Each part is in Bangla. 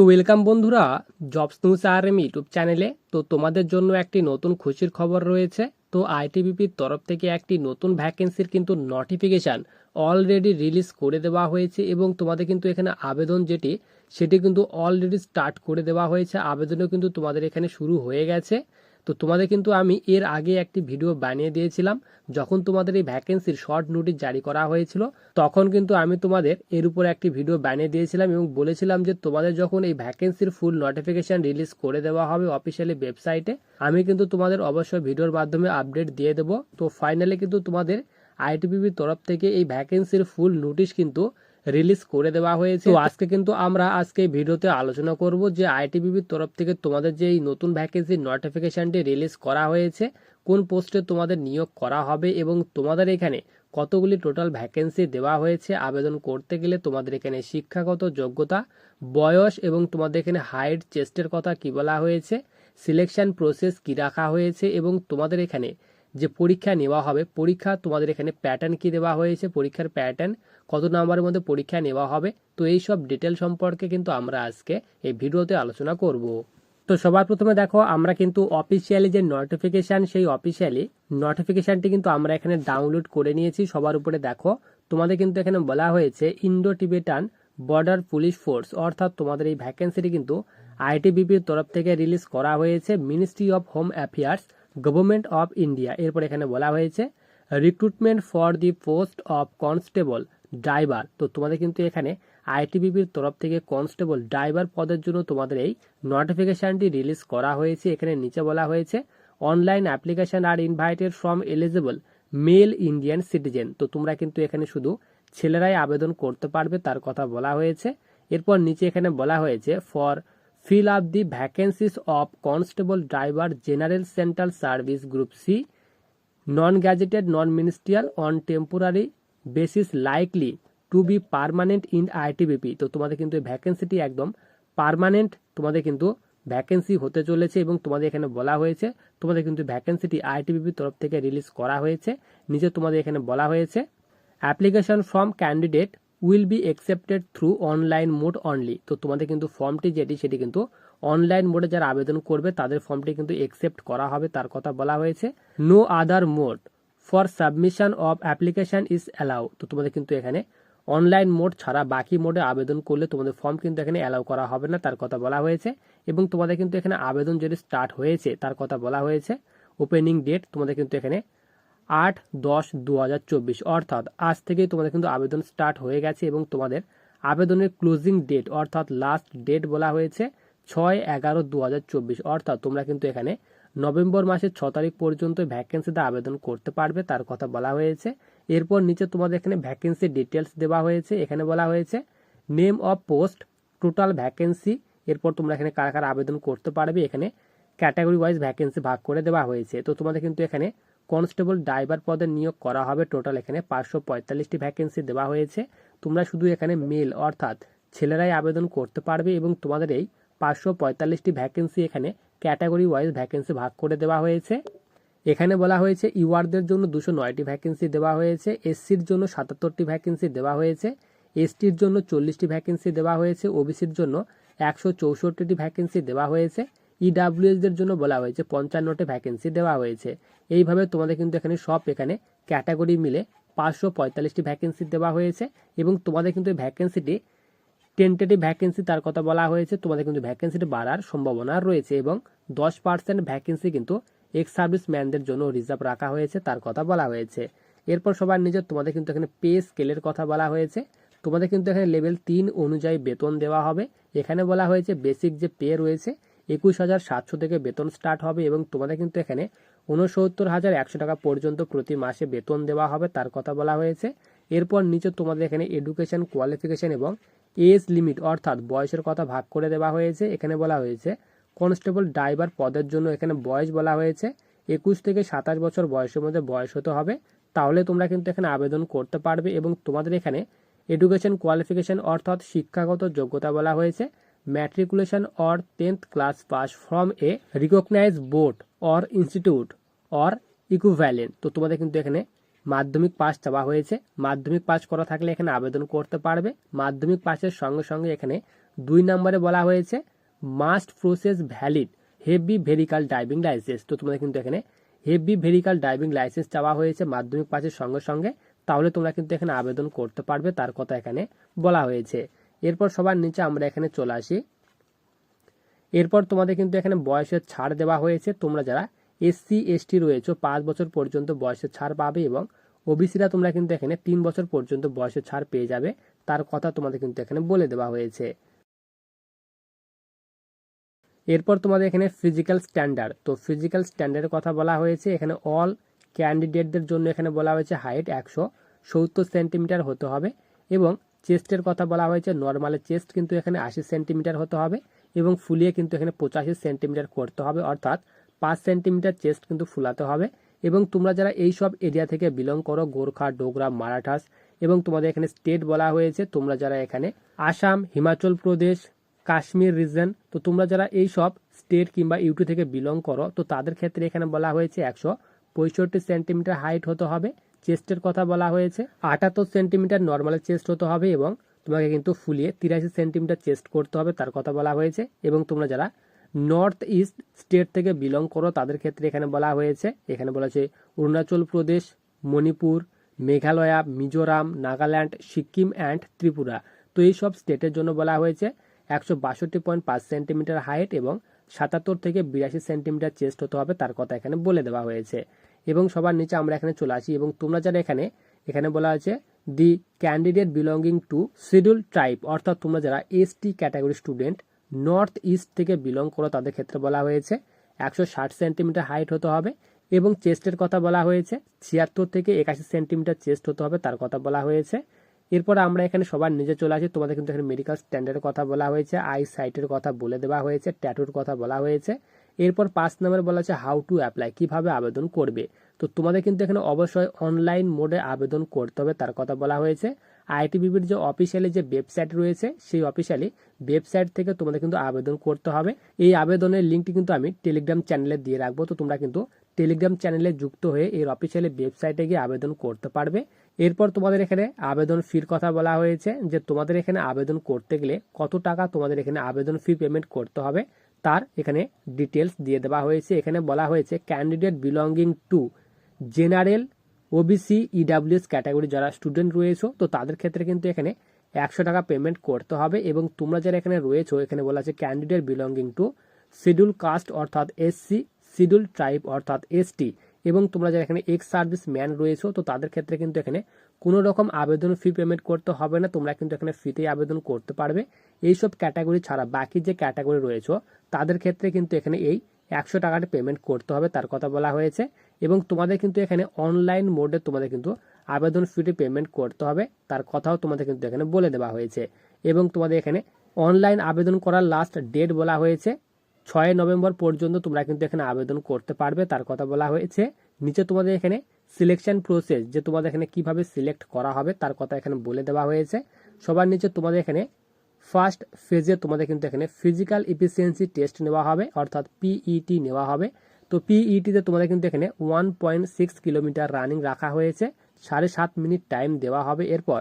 তো ওয়েলকাম বন্ধুরা, jobs news R M YouTube চ্যানেলে। তো তোমাদের জন্য একটি নতুন খুশির খবর রয়েছে। তো আইটিবিপির তরফ থেকে একটি নতুন ভ্যাকেন্সির কিন্তু নোটিফিকেশান অলরেডি রিলিজ করে দেওয়া হয়েছে এবং তোমাদের কিন্তু এখানে আবেদন যেটি, সেটি কিন্তু অলরেডি স্টার্ট করে দেওয়া হয়েছে। আবেদনও কিন্তু তোমাদের এখানে শুরু হয়ে গেছে। তো তোমাদের কিন্তু আমি এর আগে একটি ভিডিও বানিয়ে দিয়েছিলাম, যখন তোমাদের এই ভ্যাকেন্সির শর্ট নোটিশ জারি করা হয়েছিল, তখন কিন্তু আমি তোমাদের এর উপর একটি ভিডিও বানিয়ে দিয়েছিলাম এবং বলেছিলাম যে তোমাদের যখন এই ভ্যাকেন্সির ফুল নোটিফিকেশন রিলিজ করে দেওয়া হবে অফিসিয়ালি ওয়েবসাইটে আমি কিন্তু তোমাদের অবশ্যই ভিডিওর মাধ্যমে আপডেট দিয়ে দেবো। তো ফাইনালি কিন্তু তোমাদের আইটিপিবির তরফ থেকে এই ভ্যাকেন্সির ফুল নোটিশ কিন্তু রিলিজ করে দেওয়া হয়েছে। তো আজকে কিন্তু আমরা আজকে ভিডিওতে আলোচনা করব যে আইটিবিবির তরফ থেকে তোমাদের যে এই নতুন ভ্যাকেন্সির নোটিফিকেশনটি রিলিজ করা হয়েছে কোন পোস্টে তোমাদের নিয়োগ করা হবে এবং তোমাদের এখানে কতগুলি টোটাল ভ্যাকেন্সি দেওয়া হয়েছে আবেদন করতে গেলে তোমাদের এখানে শিক্ষাগত যোগ্যতা বয়স এবং তোমাদের এখানে হাইট চেস্টের কথা কি বলা হয়েছে সিলেকশন প্রসেস কি রাখা হয়েছে এবং তোমাদের এখানে যে পরীক্ষা নেওয়া হবে, পরীক্ষা তোমাদের এখানে প্যাটার্ন কি দেওয়া হয়েছে, পরীক্ষার প্যাটার্ন কত নাম্বারের মধ্যে পরীক্ষা নেওয়া হবে, তো এই সব ডিটেল সম্পর্কে কিন্তু আমরা আজকে এই ভিডিওতে আলোচনা করব। তো সবার প্রথমে দেখো, আমরা কিন্তু অফিসিয়ালি যে নোটিফিকেশান সেই অফিসিয়ালি নোটিফিকেশানটি কিন্তু আমরা এখানে ডাউনলোড করে নিয়েছি। সবার উপরে দেখো, তোমাদের কিন্তু এখানে বলা হয়েছে Indo Tibetan border police force অর্থাৎ তোমাদের এই ভ্যাকেন্সিটি কিন্তু আইটিবিপির তরফ থেকে রিলিজ করা হয়েছে ministry of home affairs government of India এরপর এখানে বলা হয়েছে recruitment for the post of constable driver তো তোমাদের কিন্তু এখানে আইটিবিপির তরফ থেকে কনস্টেবল ড্রাইভার পদের জন্য তোমাদের এই নোটিফিকেশানটি রিলিজ করা হয়েছে। এখানে নিচে বলা হয়েছে online application are invited from eligible male Indian citizen তো তোমরা কিন্তু এখানে শুধু ছেলেরাই আবেদন করতে পারবে, তার কথা বলা হয়েছে। এরপর নিচে এখানে বলা হয়েছে for fill up the vacancies of constable driver general central service group C non gazetted non ministerial on temporary basis likely to be permanent in ITBP তো তোমাদের কিন্তু এই ভ্যাকেন্সিটি একদম পারমানেন্ট তোমাদের কিন্তু ভ্যাকেন্সি হতে চলেছে এবং তোমাদের এখানে বলা হয়েছে, তোমাদের কিন্তু ভ্যাকেন্সিটি আইটিবিপির তরফ থেকে রিলিজ করা হয়েছে। নিজে তোমাদের এখানে বলা হয়েছে application form candidate will be accepted through online mode only তো তোমাদের কিন্তু ফর্মটি যেটি, সেটি কিন্তু অনলাইন মোডে যারা আবেদন করবে, তাদের ফর্মটি কিন্তু অ্যাকসেপ্ট করা হবে, তার কথা বলা হয়েছে। No other mode for submission of application is allow তো তোমাদের কিন্তু এখানে অনলাইন মোড ছাড়া বাকি মোডে আবেদন করলে তোমাদের ফর্ম কিন্তু এখানে অ্যালাউ করা হবে না, তার কথা বলা হয়েছে। এবং তোমাদের কিন্তু এখানে আবেদন যদি স্টার্ট হয়েছে, তার কথা বলা হয়েছে। ওপেনিং ডেট তোমাদের কিন্তু এখানে আট দশ দু হাজার চব্বিশ। অর্থাৎ আজ থেকেই তোমাদের কিন্তু আবেদন স্টার্ট হয়ে গেছে এবং তোমাদের আবেদনের ক্লোজিং ডেট অর্থাৎ লাস্ট ডেট বলা হয়েছে ছয় এগারো দু হাজার চব্বিশ। অর্থাৎ তোমরা কিন্তু এখানে নভেম্বর মাসের ছ তারিখ পর্যন্ত ভ্যাকেন্সিতে আবেদন করতে পারবে, তার কথা বলা হয়েছে। এরপর নিচে তোমাদের এখানে ভ্যাকেন্সি ডিটেলস দেওয়া হয়েছে। এখানে বলা হয়েছে name of post total vacancy এরপর তোমরা এখানে কারা কারা আবেদন করতে পারবে, এখানে ক্যাটাগরি ওয়াইজ ভ্যাকেন্সি ভাগ করে দেওয়া হয়েছে। তো তোমাদের কিন্তু এখানে কনস্টেবল ড্রাইভার পদে নিয়োগ করা হবে টোটাল এখানে পাঁচশো পঁয়তাল্লিশটি ভ্যাকেন্সি দেওয়া হয়েছে। তোমরা শুধু এখানে মেল অর্থাৎ ছেলেরাই আবেদন করতে পারবে এবং তোমাদের এই পাঁচশো পঁয়তাল্লিশটি ভ্যাকেন্সি এখানে ক্যাটাগরি ওয়াইজ ভ্যাকেন্সি ভাগ করে দেওয়া হয়েছে। এখানে বলা হয়েছে, ইউআরদের জন্য দুশো নয়টি ভ্যাকেন্সি দেওয়া হয়েছে, এসসির জন্য সাতাত্তরটি ভ্যাকেন্সি দেওয়া হয়েছে, এসটির জন্য চল্লিশটি ভ্যাকেন্সি দেওয়া হয়েছে, ওবিসির জন্য একশো চৌষট্টিটি ভ্যাকেন্সি দেওয়া হয়েছে। ইডাব্লিউএসদের জন্য বলা হয়েছে, পঞ্চান্নটি ভ্যাকেন্সি দেওয়া হয়েছে। এইভাবে তোমাদের কিন্তু এখানে সব এখানে ক্যাটাগরি মিলে পাঁচশো পঁয়তাল্লিশটি ভ্যাকেন্সি দেওয়া হয়েছে এবং তোমাদের কিন্তু ভ্যাকেন্সিটি টেন্টেটিভ ভ্যাকেন্সি তার কথা বলা হয়েছে, তোমাদের কিন্তু ভ্যাকেন্সিটি বাড়ার সম্ভাবনা রয়েছে এবং দশ পার্সেন্ট ভ্যাকেন্সি কিন্তু এক্স সার্ভিস ম্যানদের জন্য রিজার্ভ রাখা হয়েছে তার কথা বলা হয়েছে। এরপর সবার নিজের তোমাদের কিন্তু এখানে পে স্কেলের কথা বলা হয়েছে। তোমাদের কিন্তু এখানে লেভেল তিন অনুযায়ী বেতন দেওয়া হবে। এখানে বলা হয়েছে বেসিক যে পে রয়েছে একুশ হাজার সাতশো থেকে বেতন স্টার্ট হবে এবং তোমাদের কিন্তু এখানে উনসত্তর হাজার একশো টাকা পর্যন্ত প্রতি মাসে বেতন দেওয়া হবে, তার কথা বলা হয়েছে। এরপর নিচে তোমাদের এখানে এডুকেশন কোয়ালিফিকেশন এবং এজ লিমিট অর্থাৎ বয়সের কথা ভাগ করে দেওয়া হয়েছে। এখানে বলা হয়েছে কনস্টেবল ড্রাইভার পদের জন্য এখানে বয়স বলা হয়েছে, একুশ থেকে সাতাশ বছর বয়সের মধ্যে বয়স হতে হবে। তাহলে তোমরা কিন্তু এখানে আবেদন করতে পারবে এবং তোমাদের এখানে এডুকেশন কোয়ালিফিকেশন অর্থাৎ শিক্ষাগত যোগ্যতা বলা হয়েছে। Matriculation or tenth class pass from a recognise board or institute or equivalent তো তোমাদের কিন্তু এখানে মাধ্যমিক পাস চাওয়া হয়েছে। মাধ্যমিক পাস করা থাকলে এখানে আবেদন করতে পারবে। মাধ্যমিক পাসের সঙ্গে সঙ্গে এখানে দুই নম্বরে বলা হয়েছে must possess valid heavy vehicle driving licence তো তোমাদের কিন্তু এখানে হেভি ভেহিকাল ড্রাইভিং লাইসেন্স চাওয়া হয়েছে মাধ্যমিক পাসের সঙ্গে সঙ্গে। তাহলে তোমরা কিন্তু এখানে আবেদন করতে পারবে, তার কথা এখানে বলা হয়েছে। এরপর সবার নিচে আমরা এখানে চলে আসি। এরপর তোমাদের কিন্তু এখানে বয়সের ছাড় দেওয়া হয়েছে। তোমরা যারা এসসি এসটি রয়েছে, পাঁচ বছর পর্যন্ত বয়সের ছাড় পাবে এবং ওবিসিরা তোমরা কিন্তু এখানে তিন বছর পর্যন্ত বয়সের ছাড় পেয়ে যাবে। তার কথা তোমাদের কিন্তু এখানে বলে দেওয়া হয়েছে। এরপর তোমাদের এখানে ফিজিক্যাল স্ট্যান্ডার্ড তো ফিজিক্যাল স্ট্যান্ডার্ডের কথা বলা হয়েছে। এখানে অল ক্যান্ডিডেটদের জন্য এখানে বলা হয়েছে হাইট একশো সত্তর সেন্টিমিটার হতে হবে এবং চেস্টের কথা বলা হয়েছে নর্মালের চেস্ট কিন্তু এখানে আশি সেন্টিমিটার হতে হবে এবং ফুলিয়ে কিন্তু এখানে পঁচাশি সেন্টিমিটার করতে হবে, অর্থাৎ পাঁচ সেন্টিমিটার চেস্ট কিন্তু ফুলাতে হবে। এবং তোমরা যারা এই সব এরিয়া থেকে বিলং করো, গোর্খা, ডোগরা, মারাঠাস এবং তোমাদের এখানে স্টেট বলা হয়েছে, তোমরা যারা এখানে আসাম, হিমাচল প্রদেশ, কাশ্মীর রিজন তো তোমরা যারা এই সব স্টেট কিংবা ইউটি থেকে বিলং করো, তো তাদের ক্ষেত্রে এখানে বলা হয়েছে একশো পঁয়ষট্টি সেন্টিমিটার হাইট হতে হবে। চেস্টের কথা বলা হয়েছে। আটাত্তর সেন্টিমিটার নর্মাল চেস্ট হতে হবে এবং তোমাকে কিন্তু ফুলিয়ে তিরাশি সেন্টিমিটার চেস্ট করতে হবে, তার কথা বলা হয়েছে। এবং তোমরা যারা নর্থ ইস্ট স্টেট থেকে বিলং করো, তাদের ক্ষেত্রে এখানে বলা হয়েছে। এখানে বলা হয়েছে অরুণাচল প্রদেশ, মণিপুর, মেঘালয়া, মিজোরাম, নাগাল্যান্ড, সিকিম অ্যান্ড ত্রিপুরা। তো এই সব স্টেটের জন্য বলা হয়েছে একশো বাষট্টি পয়েন্ট পাঁচ সেন্টিমিটার হাইট এবং সাতাত্তর থেকে বিরাশি সেন্টিমিটার চেস্ট হতে হবে, তার কথা এখানে বলে দেওয়া হয়েছে। এবং সবার নিচে আমরা এখানে চলে আসি এবং তোমরা যারা এখানে এখানে বলা হয়েছে the candidate belonging to schedule tribe অর্থাৎ তোমরা যারা ST category student north east থেকে বিলং করো তাদের ক্ষেত্রে বলা হয়েছে, একশো ষাট সেন্টিমিটার হাইট হতে হবে এবং চেস্টের কথা বলা হয়েছে, ছিয়াত্তর থেকে একাশি সেন্টিমিটার চেস্ট হতে হবে তার কথা বলা হয়েছে। এরপর আমরা এখানে সবার নিজে চলে আসি, তোমাদের কিন্তু এখানে মেডিকেল স্ট্যান্ডার্ডের কথা বলা হয়েছে আই সাইটের কথা বলে দেওয়া হয়েছে ট্যাটুর কথা বলা হয়েছে। এরপর পাঁচ নম্বরে বলা হচ্ছে হাউ টু অ্যাপ্লাই কীভাবে আবেদন করবে। তো তোমাদের কিন্তু এখানে অবশ্যই অনলাইন মোডে আবেদন করতে হবে, তার কথা বলা হয়েছে। আইটিবিবির যে অফিসিয়ালি যে ওয়েবসাইট রয়েছে, সেই অফিসিয়ালি ওয়েবসাইট থেকে তোমাদের কিন্তু আবেদন করতে হবে। এই আবেদনের লিঙ্কটি কিন্তু আমি টেলিগ্রাম চ্যানেলে দিয়ে রাখব, তো তোমরা কিন্তু টেলিগ্রাম চ্যানেলে যুক্ত হয়ে এর অফিসিয়ালি ওয়েবসাইটে গিয়ে আবেদন করতে পারবে। এরপর তোমাদের এখানে আবেদন ফির কথা বলা হয়েছে, যে তোমাদের এখানে আবেদন করতে গেলে কত টাকা তোমাদের এখানে আবেদন ফি পেমেন্ট করতে হবে। তার এখানে ডিটেলস দিয়ে দেওয়া হয়েছে। এখানে বলা হয়েছে candidate belonging to general OBC EWS category যারা স্টুডেন্ট রয়েছে, তো তাদের ক্ষেত্রে কিন্তু এখানে একশো টাকা পেমেন্ট করতে হবে এবং তোমরা যারা এখানে রয়েছো, এখানে বলা আছে candidate belonging to schedule caste অর্থাৎ এসসি শিডিউল ট্রাইব অর্থাৎ এসটি এবং তোমরা যারা এখানে এক্স সার্ভিস ম্যান রয়েছো, তো তাদের ক্ষেত্রে কিন্তু এখানে কোনো রকম আবেদন ফি পেমেন্ট করতে হবে না। তোমরা কিন্তু এখানে ফিতেই আবেদন করতে পারবে। এইসব ক্যাটাগরি ছাড়া বাকি যে ক্যাটাগরি রয়েছে, তাদের ক্ষেত্রে কিন্তু এখানে এই একশো টাকাটা পেমেন্ট করতে হবে তার কথা বলা হয়েছে। এবং তোমাদের কিন্তু এখানে অনলাইন মোডে তোমাদের কিন্তু আবেদন ফিটি পেমেন্ট করতে হবে, তার কথাও তোমাদের কিন্তু এখানে বলে দেওয়া হয়েছে। এবং তোমাদের এখানে অনলাইন আবেদন করার লাস্ট ডেট বলা হয়েছে, ছয় নভেম্বর পর্যন্ত তোমরা কিন্তু এখানে আবেদন করতে পারবে, তার কথা বলা হয়েছে। নিচে তোমাদের এখানে সিলেকশন প্রসেস যে তোমাদের এখানে কীভাবে সিলেক্ট করা হবে, তার কথা এখানে বলে দেওয়া হয়েছে। সবার নিচে তোমাদের এখানে ফার্স্ট ফেজে তোমাদের কিন্তু এখানে ফিজিক্যাল ইফিসিয়েন্সি টেস্ট নেওয়া হবে, অর্থাৎ পিইটি নেওয়া হবে। তো পিইটিতে তোমাদের কিন্তু এখানে one point six kilometre running রাখা হয়েছে, সাড়ে সাত মিনিট টাইম দেওয়া হবে। এরপর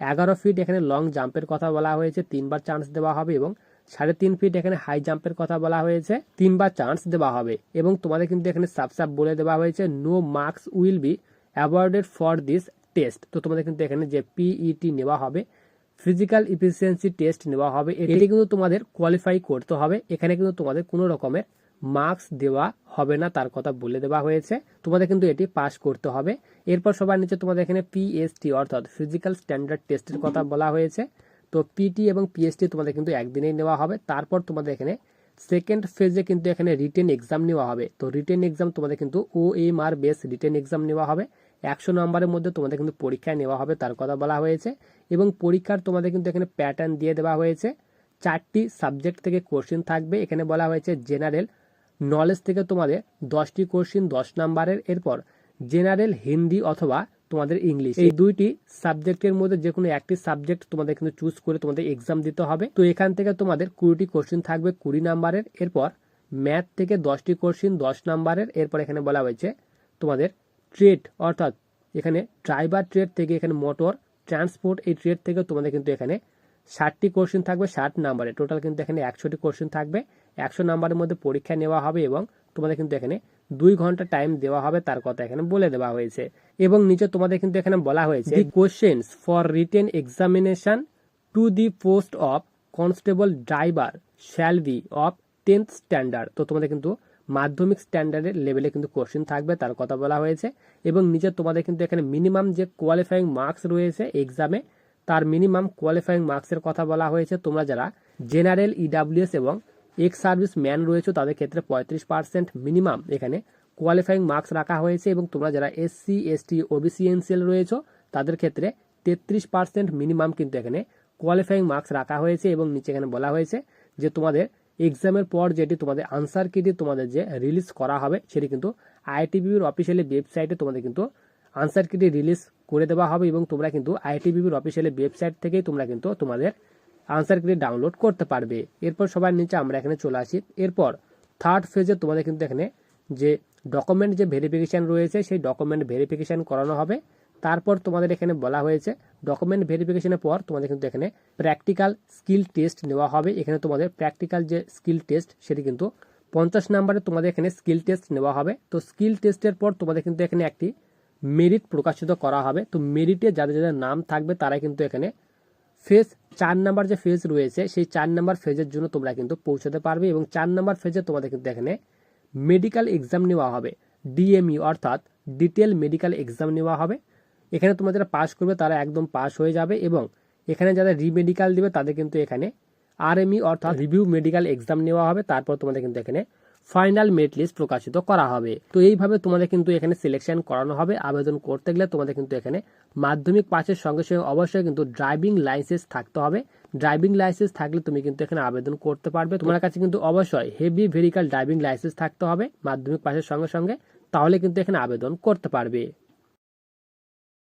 এগারো ফিট এখানে লং জাম্পের কথা বলা হয়েছে, তিনবার চান্স দেওয়া হবে এবং সাড়ে তিন ফিট এখানে হাই জাম্পের কথা বলা হয়েছে, তিনবার চান্স দেওয়া হবে। এবং তোমাদের কিন্তু এখানে সাব সাব বলে দেওয়া হয়েছে no marks will be awarded for this test তো তোমাদের কিন্তু এখানে যে পিইটি নেওয়া হবে ফিজিক্যাল ইফিসিয়েন্সি টেস্ট নেওয়া হবে। এটি কিন্তু তোমাদের কোয়ালিফাই করতে হবে। এখানে কিন্তু তোমাদের কোনো রকমের মার্কস দেওয়া হবে না তার কথা বলে দেওয়া হয়েছে। তোমাদের কিন্তু এটি পাস করতে হবে। এরপর সবার নিচে তোমাদের এখানে পিএসটি অর্থাৎ ফিজিক্যাল স্ট্যান্ডার্ড টেস্টের কথা বলা হয়েছে। তো পিটি এবং পিএসটি তোমাদের কিন্তু একদিনেই নেওয়া হবে। তারপর তোমাদের এখানে সেকেন্ড ফেজে কিন্তু এখানে রিটেন এক্সাম নেওয়া হবে। তো রিটেন এক্সাম তোমাদের কিন্তু O M R base written exam নেওয়া হবে। একশো নম্বরের মধ্যে তোমাদের কিন্তু পরীক্ষায় নেওয়া হবে তার কথা বলা হয়েছে। এবং পরীক্ষার তোমাদের কিন্তু এখানে প্যাটার্ন দিয়ে দেওয়া হয়েছে। চারটি সাবজেক্ট থেকে কোশ্চিন থাকবে। এখানে বলা হয়েছে জেনারেল নলেজ থেকে তোমাদের দশটি কোশ্চিন দশ নাম্বারের। এরপর জেনারেল হিন্দি অথবা তোমাদের ইংলিশ। এই দুইটি সাবজেক্টের মধ্যে যে কোনো একটি সাবজেক্ট তোমাদের কিন্তু চুজ করে তোমাদের এক্সাম দিতে হবে। তো এখান থেকে তোমাদের কুড়িটি কোশ্চিন থাকবে কুড়ি নাম্বারের। এরপর ম্যাথ থেকে দশটি কোশ্চিন দশ নাম্বারের। এরপর এখানে বলা হয়েছে তোমাদের ট্রেড অর্থাৎ এখানে ড্রাইভার ট্রেড থেকে এখানে মোটর ট্রান্সপোর্ট এই ট্রেড থেকে তোমাদের কিন্তু এখানে ষাটটি কোশ্চেন থাকবে, ষাট নাম্বারে টোটাল কিন্তু এখানে একশোটি কোশ্চেন থাকবে। একশো নাম্বারের মধ্যে পরীক্ষা নেওয়া হবে এবং তোমাদের কিন্তু এখানে দুই ঘণ্টা টাইম দেওয়া হবে, তার কথা এখানে বলে দেওয়া হয়েছে। এবং নিচে তোমাদের কিন্তু এখানে বলা হয়েছে questions for written examination to the post of constable driver shall be of tenth standard তো তোমাদের কিন্তু মাধ্যমিক স্ট্যান্ডার্ডের লেভেলে কিন্তু কোশ্চেন থাকবে, তার কথা বলা হয়েছে। এবং নিচে তোমাদের কিন্তু এখানে মিনিমাম যে কোয়ালিফাইং মার্কস রয়েছে এক্সামে তার মিনিমাম কোয়ালিফাইং মার্কসের কথা বলা হয়েছে। তোমরা যারা জেনারেল ইডাব্লিউএস এবং এক্স সার্ভিস ম্যান রয়েছে, তাদের ক্ষেত্রে পঁয়ত্রিশ পার্সেন্ট মিনিমাম এখানে কোয়ালিফাইং মার্কস রাখা হয়েছে। এবং তোমরা যারা এসসি এসটি ওবিসি এনসিএল রয়েছে, তাদের ক্ষেত্রে তেত্রিশ পার্সেন্ট মিনিমাম কিন্তু এখানে কোয়ালিফাইং মার্কস রাখা হয়েছে। এবং নিচে এখানে বলা হয়েছে যে তোমাদের এক্সামের পর যেটি তোমাদের আনসার কিটি তোমাদের যে রিলিজ করা হবে, সেটি কিন্তু আইটিবির অফিসিয়ালি ওয়েবসাইটে তোমাদের কিন্তু আনসার কিটি রিলিজ করে দেওয়া হবে এবং তোমরা কিন্তু আইটিবির অফিসিয়ালি ওয়েবসাইট থেকেই তোমরা কিন্তু তোমাদের আনসার কিটি ডাউনলোড করতে পারবে। এরপর সবার নিচে আমরা এখানে চলে আসি। এরপর থার্ড ফেজে তোমাদের কিন্তু এখানে যে ডকুমেন্ট যে ভেরিফিকেশান রয়েছে, সেই ডকুমেন্ট ভেরিফিকেশান করানো হবে। তারপর তোমাদের এখানে বলা হয়েছে ডকুমেন্ট ভেরিফিকেশনের পর তোমাদের কিন্তু এখানে প্র্যাকটিক্যাল স্কিল টেস্ট নেওয়া হবে। এখানে তোমাদের প্র্যাকটিক্যাল যে স্কিল টেস্ট সেটি কিন্তু পঞ্চাশ নাম্বারে তোমাদের এখানে স্কিল টেস্ট নেওয়া হবে। তো স্কিল টেস্টের পর তোমাদের কিন্তু এখানে একটি মেরিট প্রকাশিত করা হবে। তো মেরিটে যাদের যাদের নাম থাকবে, তারাই কিন্তু এখানে ফেজ চার নাম্বার যে ফেজ রয়েছে, সেই চার নাম্বার ফেজের জন্য তোমরা কিন্তু পৌঁছাতে পারবে এবং চার নাম্বার ফেজে তোমাদের কিন্তু এখানে মেডিকেল এক্সাম নেওয়া হবে। ডিএমই অর্থাৎ ডিটেল মেডিকেল এক্সাম নেওয়া হবে। এখানে তোমরা যারা পাস করবে তারা একদম পাস হয়ে যাবে এবং এখানে যারা রিমেডিকেল দিবে তাদের কিন্তু এখানে আর আরএমই অর্থাৎ রিভিউ মেডিকেল এক্সাম নেওয়া হবে। তারপর তোমাদের কিন্তু এখানে ফাইনাল মেরিট লিস্ট প্রকাশিত করা হবে। তো এইভাবে তোমাদের কিন্তু এখানে সিলেকশন করানো হবে। আবেদন করতে গেলে তোমাদের কিন্তু এখানে মাধ্যমিক পাশের সঙ্গে সঙ্গে অবশ্যই কিন্তু ড্রাইভিং লাইসেন্স থাকতে হবে। ড্রাইভিং লাইসেন্স থাকলে তুমি কিন্তু এখানে আবেদন করতে পারবে। তোমার কাছে কিন্তু অবশ্যই হেভি ভেহিকাল ড্রাইভিং লাইসেন্স থাকতে হবে মাধ্যমিক পাশের সঙ্গে সঙ্গে। তাহলে কিন্তু এখানে আবেদন করতে পারবে।